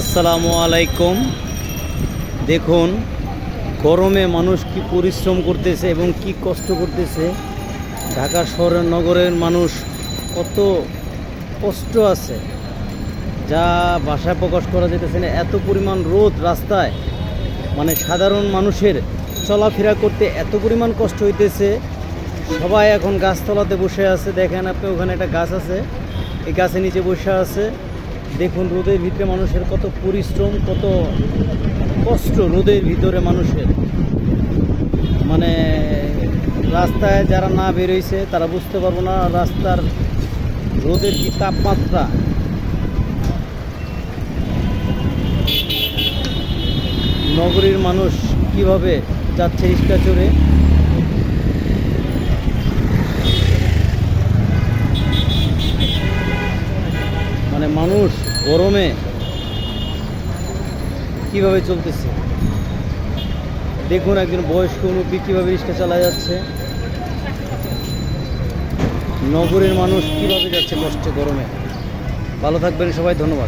আসসালামু আলাইকুম। দেখুন, গরমে মানুষ কি পরিশ্রম করতেছে এবং কি কষ্ট করতেছে। ঢাকা শহরের নগরের মানুষ কত কষ্ট আছে। যা ভাষায় প্রকাশ করা যেতেছে না, এত পরিমাণ রোদ রাস্তায়। মানে সাধারণ মানুষের চলাফেরা করতে এত পরিমাণ কষ্ট হইতেছে। সবাই এখন গাছতলাতে বসে আছে। দেখেন আপনি, ওখানে একটা গাছ আছে। এই গাছের নিচে বসে আছে। দেখুন, রোদের ভিতরে মানুষের কত পরিশ্রম, কত কষ্ট রোদের ভিতরে মানুষের। মানে রাস্তায় যারা না বেরোইছে, তারা বুঝতে পারব না রাস্তার রোদের কি তাপমাত্রা। নগরীর মানুষ কীভাবে যাচ্ছে রিক্সা চড়ে মানুষ, গরমে কীভাবে চলতেছে? দেখুন একজন বয়স্ক মুরব্বী কীভাবে রিক্সা চালা যাচ্ছে। নগরের মানুষ কীভাবে যাচ্ছে কষ্টে গরমে। ভালো থাকবেন সবাই, ধন্যবাদ।